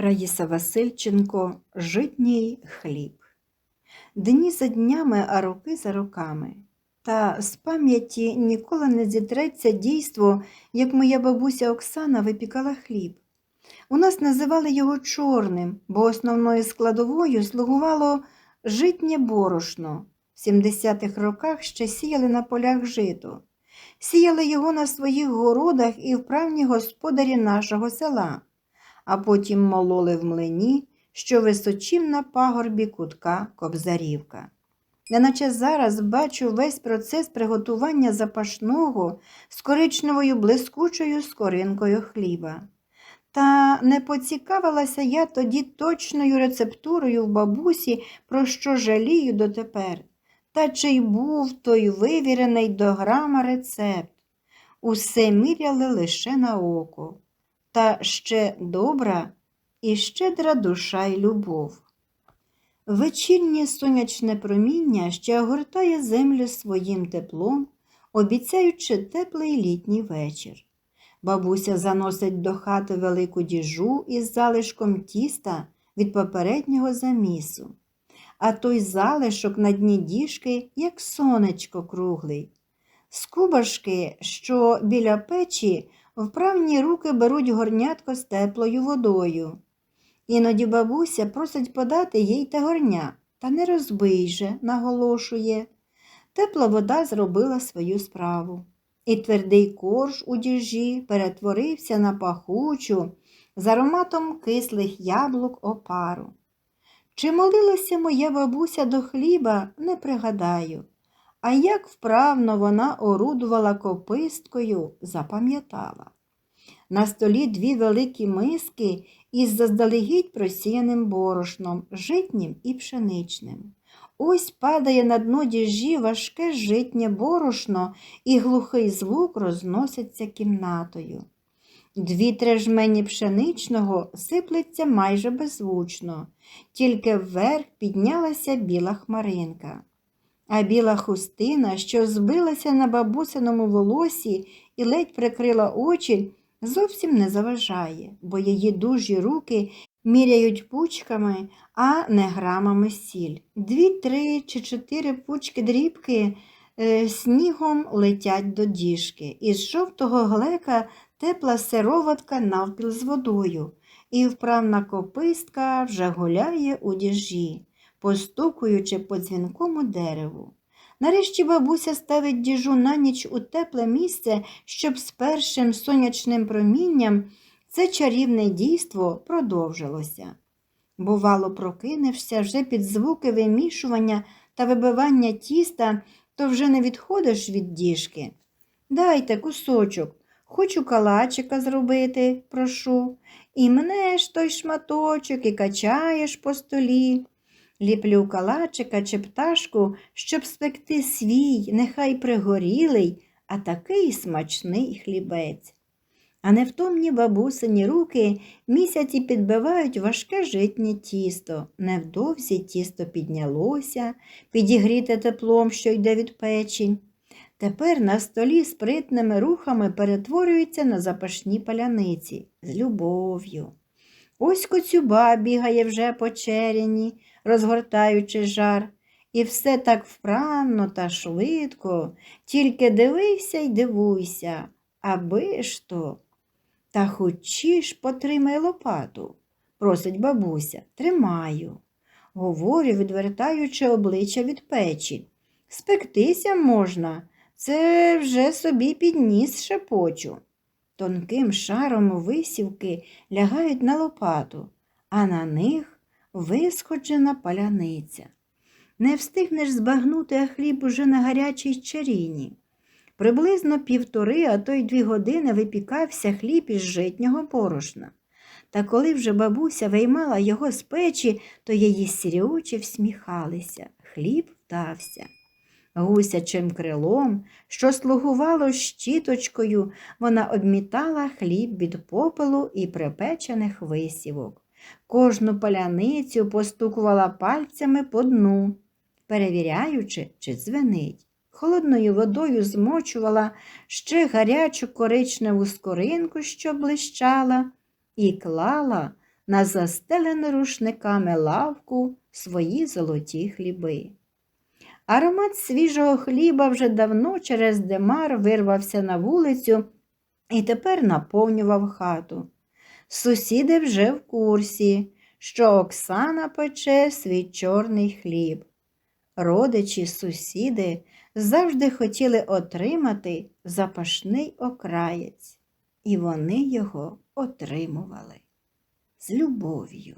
Раїса Васильченко Житній хліб. Дні за днями, а роки за роками. Та з пам'яті ніколи не зітреться дійство, як моя бабуся Оксана випікала хліб. У нас називали його чорним, бо основною складовою слугувало житнє борошно. В 70-х роках ще сіяли на полях жито. Сіяли його на своїх городах і вправні господарі нашого села а потім мололи в млині, що височим на пагорбі кутка Кобзарівка. Неначе зараз бачу весь процес приготування запашного з коричневою блискучою скоринкою хліба. Та не поцікавилася я тоді точною рецептурою в бабусі, про що жалію дотепер. Та чи й був той вивірений до грама рецепт. Усе міряли лише на око та ще добра і щедра душа й любов. Вечірнє сонячне проміння ще огортає землю своїм теплом, обіцяючи теплий літній вечір. Бабуся заносить до хати велику діжу із залишком тіста від попереднього замісу, а той залишок на дні діжки, як сонечко круглий. З кубашки, що біля печі, Вправні руки беруть горнятко з теплою водою. Іноді бабуся просить подати їй те горня, та не розбий же, наголошує. Тепла вода зробила свою справу. І твердий корж у діжі перетворився на пахучу з ароматом кислих яблук опару. Чи молилася моя бабуся до хліба, не пригадаю, а як вправно вона орудувала кописткою, запам'ятала. На столі дві великі миски із заздалегідь просіяним борошном, житнім і пшеничним. Ось падає на дно діжі важке житнє борошно, і глухий звук розноситься кімнатою. Дві-три жмені пшеничного сиплеться майже беззвучно, тільки вверх піднялася біла хмаринка. А біла хустина, що збилася на бабусиному волосі і ледь прикрила очі, зовсім не заважає, бо її дужі руки міряють пучками, а не грамами сіль. Дві, три чи чотири пучки дрібки е, снігом летять до діжки. Із жовтого глека тепла сироватка навпіл з водою, і вправна копистка вже гуляє у діжі, постукуючи по дзвінкому дереву. Нарешті бабуся ставить діжу на ніч у тепле місце, щоб з першим сонячним промінням це чарівне дійство продовжилося. Бувало, прокинешся вже під звуки вимішування та вибивання тіста, то вже не відходиш від діжки. Дайте кусочок, хочу калачика зробити, прошу, і мнеш той шматочок і качаєш по столі. Ліплю калачика чи пташку, щоб спекти свій, нехай пригорілий, а такий смачний хлібець. А невтомні бабусині руки місяці підбивають важке житнє тісто. Невдовзі тісто піднялося, підігріте теплом, що йде від печі. Тепер на столі спритними рухами перетворюється на запашні паляниці з любов'ю. Ось коцюба бігає вже по черені, розгортаючи жар, і все так вправно та швидко, тільки дивися й дивуйся, аби ж то. Та хочеш потримай лопату, просить бабуся, тримаю. Говорю, відвертаючи обличчя від печі. Спектися можна, це вже собі підніс шепочу. Тонким шаром висівки лягають на лопату, а на них висходжена паляниця. Не встигнеш збагнути, а хліб уже на гарячій чаріні. Приблизно півтори, а то й дві години випікався хліб із житнього порошна. Та коли вже бабуся виймала його з печі, то її сірі очі всміхалися, хліб вдався. Гусячим крилом, що слугувало щіточкою, вона обмітала хліб від попелу і припечених висівок. Кожну паляницю постукувала пальцями по дну, перевіряючи, чи дзвенить. Холодною водою змочувала ще гарячу коричневу скоринку, що блищала, і клала на застелену рушниками лавку свої золоті хліби. Аромат свіжого хліба вже давно через димар вирвався на вулицю і тепер наповнював хату. Сусіди вже в курсі, що Оксана пече свій чорний хліб. Родичі, сусіди завжди хотіли отримати запашний окраєць, і вони його отримували з любов'ю.